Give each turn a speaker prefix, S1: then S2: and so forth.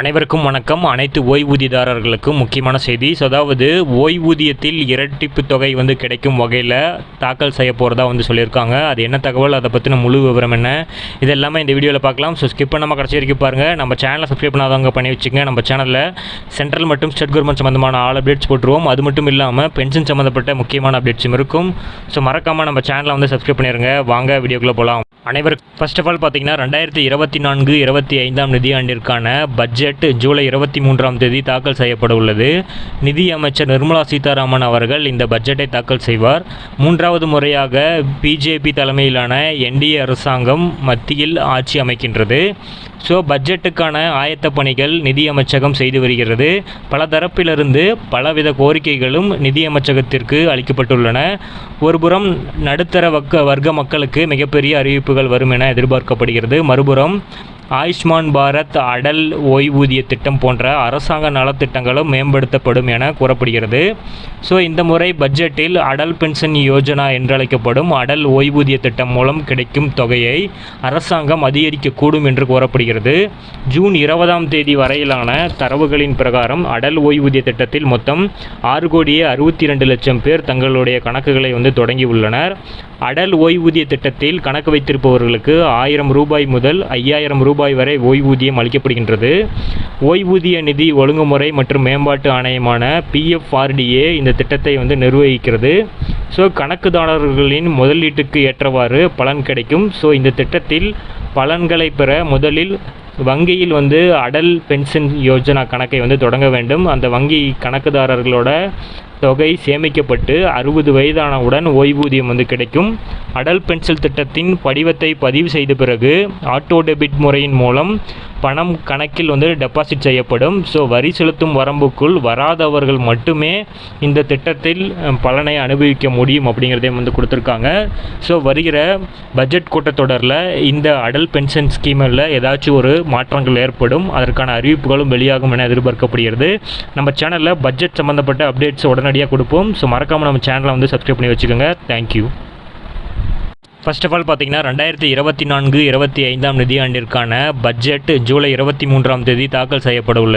S1: அனைவருக்கும் வணக்கம். அனைத்து ஓய்வூதியதாரர்களுக்கும் முக்கியமான செய்தி. ஸோ அதாவது ஓய்வூதியத்தில் இரட்டிப்பு தொகை வந்து கிடைக்கும் வகையில் தாக்கல் செய்ய போகிறதா வந்து சொல்லியிருக்காங்க. அது என்ன தகவல்? அதை பற்றின முழு விவரம் என்ன? இது எல்லாமே இந்த வீடியோவில் பார்க்கலாம். ஸோ ஸ்கிப் பண்ணாமல் கடைசி வரைக்கும் பாருங்கள் நம்ம சேனலை சப்ஸ்கிரைப் பண்ணாதவங்க பண்ணி வச்சுங்க. நம்ம சேனலில் சென்ட்ரல் மற்றும் ஸ்டேட் கவர்மெண்ட் சம்மந்தமான ஆல் அப்டேட்ஸ் போட்டுருவோம். அது மட்டும் இல்லாமல் பென்ஷன் சம்மந்தப்பட்ட முக்கியமான அப்டேட்ஸும் இருக்கும். ஸோ மறக்காமல் நம்ம சேனலை வந்து சப்ஸ்கிரைப் பண்ணிடுங்க வாங்க வீடியோக்குள்ளே போகலாம் அனைவருக்கும் ஃபர்ஸ்ட் ஆஃப் ஆல் பார்த்தீங்கன்னா ரெண்டாயிரத்தி இருபத்தி நான்கு இருபத்தி ஐந்தாம் நிதியாண்டிற்கான பட்ஜெட் ஜூலை இருபத்தி மூன்றாம் தேதி தாக்கல் செய்யப்பட உள்ளது. நிதி அமைச்சர் நிர்மலா சீதாராமன் அவர்கள் இந்த பட்ஜெட்டை தாக்கல் செய்வார். மூன்றாவது முறையாக பிஜேபி தலைமையிலான என்டிஏ அரசாங்கம் மத்தியில் ஆட்சி அமைக்கின்றது. ஸோ பட்ஜெட்டுக்கான ஆயத்த பணிகள் நிதி அமைச்சகம் செய்து வருகிறது. பல தரப்பிலிருந்து பலவித கோரிக்கைகளும் நிதி அமைச்சகத்திற்கு அளிக்கப்பட்டுள்ளன. ஒருபுறம் நடுத்தர வர்க்க வர்க்க மக்களுக்கு மிகப்பெரிய அறிவிப்பு அறிவிப்புகள் வரும் என எதிர்பார்க்கப்படுகிறது. மறுபுறம் ஆயுஷ்மான் பாரத் அடல் ஓய்வூதிய திட்டம் போன்ற அரசாங்க நலத்திட்டங்களும் மேம்படுத்தப்படும் என கூறப்படுகிறது. ஸோ இந்த முறை பட்ஜெட்டில் அடல் பென்ஷன் யோஜனா என்றழைக்கப்படும் அடல் ஓய்வூதிய திட்டம் மூலம் கிடைக்கும் தொகையை அரசாங்கம் அதிகரிக்கக்கூடும் என்று கூறப்படுகிறது. ஜூன் இருபதாம் தேதி வரையிலான தரவுகளின் பிரகாரம் அடல் ஓய்வூதிய திட்டத்தில் மொத்தம் ஆறு கோடியே அறுபத்தி ரெண்டு லட்சம் பேர் தங்களுடைய கணக்குகளை வந்து தொடங்கியுள்ளனர். அடல் ஓய்வூதிய திட்டத்தில் கணக்கு வைத்திருப்பவர்களுக்கு ஆயிரம் ரூபாய் முதல் ஐயாயிரம் ரூபாய் வரை ஓய்வூதியம் அளிக்கப்படுகின்றது. ஓய்வூதிய நிதி ஒழுங்குமுறை மற்றும் மேம்பாட்டு ஆணையமான பிஎஃப்ஆர்டிஏ இந்த திட்டத்தை வந்து நிர்வகிக்கிறது. ஸோ கணக்குதாரர்களின் முதலீட்டுக்கு ஏற்றவாறு பலன் கிடைக்கும். ஸோ இந்த திட்டத்தில் பலன்களை பெற முதலில் வங்கியில் வந்து அடல் பென்ஷன் யோஜனா கணக்கை வந்து தொடங்க வேண்டும். அந்த வங்கி கணக்குதாரர்களோட தொகை சேமிக்கப்பட்டு அறுபது வயதானவுடன் ஓய்வூதியம் வந்து கிடைக்கும். அடல் பென்ஷன் திட்டத்தின் படிவத்தை பதிவு செய்த பிறகு ஆட்டோ டெபிட் முறையின் மூலம் பணம் கணக்கில் வந்து டெபாசிட் செய்யப்படும். ஸோ வரி செலுத்தும் வரம்புக்குள் வராதவர்கள் மட்டுமே இந்த திட்டத்தில் பலனை அனுபவிக்க முடியும் அப்படிங்கிறதையும் வந்து கொடுத்துருக்காங்க. ஸோ வருகிற பட்ஜெட் கூட்டத்தொடரில் இந்த அடல் பென்ஷன் ஸ்கீமில் ஏதாச்சும் ஒரு மாற்றங்கள் ஏற்படும். அதற்கான அறிவிப்புகளும் வெளியாகும் என எதிர்பார்க்கப்படுகிறது. நம்ம சேனலில் பட்ஜெட் சம்மந்தப்பட்ட அப்டேட்ஸ் உடனடியாக கொடுப்போம். ஸோ மறக்காமல் நம்ம சேனலை வந்து சப்ஸ்கிரைப் பண்ணி வச்சுக்கோங்க. தேங்க்யூ ஃபர்ஸ்ட் ஆஃப் ஆல் பார்த்தீங்கன்னா ரெண்டாயிரத்தி இருபத்தி நான்கு இருபத்தி ஐந்தாம் நிதியாண்டிற்கான பட்ஜெட் ஜூலை இருபத்தி மூன்றாம் தேதி தாக்கல் செய்யப்பட உள்ளது.